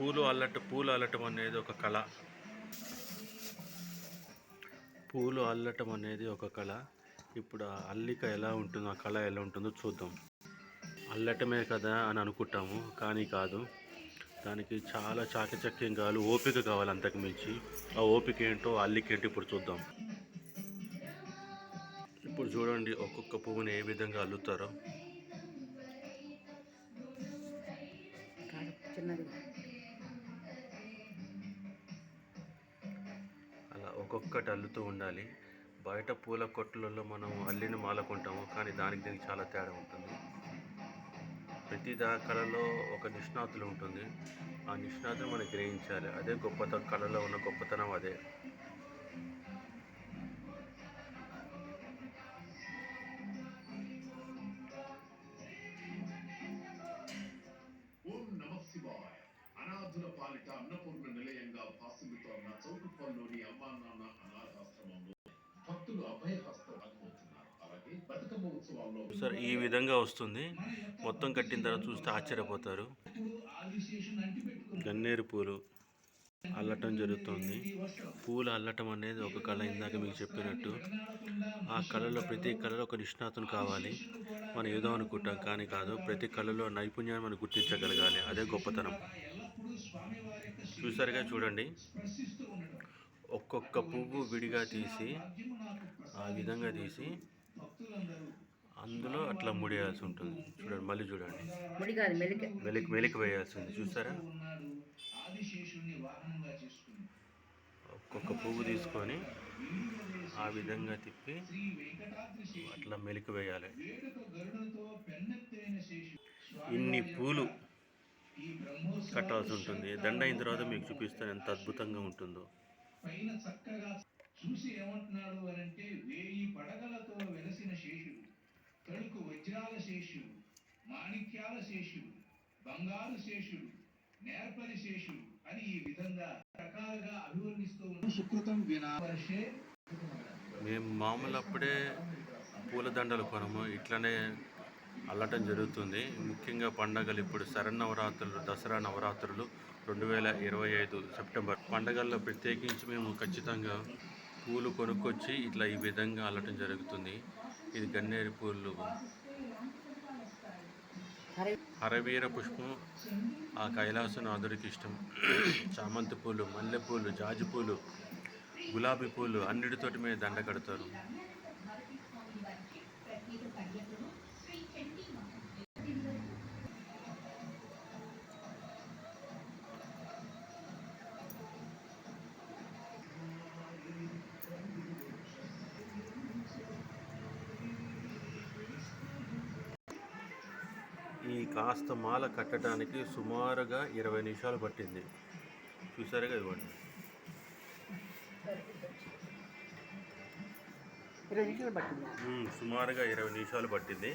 పూలు అల్లట పూలు అల్లటం అనేది ఒక కళ. పూలు అల్లటం అనేది ఒక కళ. ఇప్పుడు ఆ అల్లిక ఎలా ఉంటుందో ఆ కళ ఎలా ఉంటుందో చూద్దాం. అల్లటమే కదా అని అనుకుంటాము కానీ కాదు. దానికి చాలా చాకచక్యం కావాలి ఓపిక కావాలి అంతకు మించి. ఆ ఓపిక ఏంటో అల్లిక ఏంటో ఇప్పుడు చూద్దాం. ఇప్పుడు చూడండి ఒక్కొక్క పువ్వుని ఏ విధంగా అల్లుతారో. చిన్నది. ఒక్కొక్కటి అల్లుతూ ఉండాలి. బయట పూల కొట్లలో మనం అల్లిని మాల కొంటాము కానీ దానికి దీనికి చాలా తేడా ఉంటుంది. ప్రతి దా కళలో ఒక నిష్ణాతులు ఉంటుంది. ఆ నిష్ణాతులు మనం గ్రహించాలి. అదే గొప్పతనం కళలో ఉన్న గొప్పతనం అదే. ఓం నమ శివాయ. అనాథుల పాలిట అన్నపూర్ణ నిలయంగా భాసిల్లుతోన్న చౌటుప్పల్లోని అమ్మానాన్న అనాథాశ్రమంలో భక్తులు అభయహస్తం అనుభవుతున్నారు అలాగే బతుకమ్మ ఉత్సవాల్లో సార్ ఈ విధంగా వస్తుంది. మొత్తం కట్టిన తర్వాత చూస్తే ఆశ్చర్యపోతారు. గన్నేరు పూలు అల్లటం జరుగుతుంది. పూలు అల్లటం అనేది ఒక కళ ఇందాక మీకు చెప్పినట్టు. ఆ కళలో ప్రతి కళలో ఒక నిష్ణాతం కావాలి. మనం ఏదో అనుకుంటాం కానీ కాదు. ప్రతి కళలో నైపుణ్యాన్ని మనం గుర్తించగలగాలి. అదే గొప్పతనం. చూసారుగా చూడండి. ఒక్కొక్క పువ్వు విడిగా తీసి ఆ విధంగా తీసి అందులో అట్లా ముడియాల్సి ఉంటుంది. చూడండి మళ్ళీ చూడండి. మెలిక వెలికి వెలికి వేయాల్సింది చూసారా? ఒక్కొక్క పువ్వు తీసుకొని ఆ విధంగా తిప్పి అట్లా మెలికి వేయాలి. ఇన్ని పూలు కట్టాల్సి ఉంటుంది. దండ అయిన తర్వాత మీకు చూపిస్తాను ఎంత అద్భుతంగా ఉంటుందో. పైన చక్కగా చూసి ఏమంటున్నాడు అనంటే వేయి పడగలతో వెలసిన శేషుడు తడుకు వజ్రాల శేషుడు మాణిక్యాల శేషుడు బంగారు శేషుడు నేర్పరి శేషుడు అని ఈ విధంగా రకాలుగా అభివర్ణిస్తూ ఉన్న సుకృతం వినా వర్షే మేము మామూలు అప్పుడే పూలదండలు కొనము. ఇట్లనే అల్లటం జరుగుతుంది. ముఖ్యంగా పండగలు ఇప్పుడు శరన్నవరాత్రులు దసరా నవరాత్రులు రెండు వేల ఇరవై ఐదు సెప్టెంబర్. పండగల్లో ప్రత్యేకించి మేము ఖచ్చితంగా పూలు కొనుక్కొచ్చి ఇట్లా ఈ విధంగా అల్లటం జరుగుతుంది. ఇది గన్నేరు పూలు. హరవీర పుష్పం ఆ కైలాసనాథుడికి ఇష్టం. చామంతి పూలు మల్లెపూలు జాజి పూలు గులాబీ పూలు అన్నిటితోటి మీద దండ కడతారు. ఈ కాస్త మాల కట్టడానికి సుమారుగా ఇరవై నిమిషాలు పట్టింది. చూసారుగా ఇవ్వండి సుమారుగా ఇరవై నిమిషాలు పట్టింది.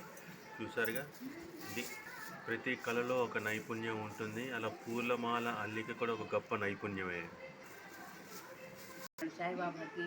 చూసారుగా ఇది ప్రతి కళలో ఒక నైపుణ్యం ఉంటుంది. అలా పూలమాల అల్లిక కూడా ఒక గొప్ప నైపుణ్యమే. సాయిబాబాకి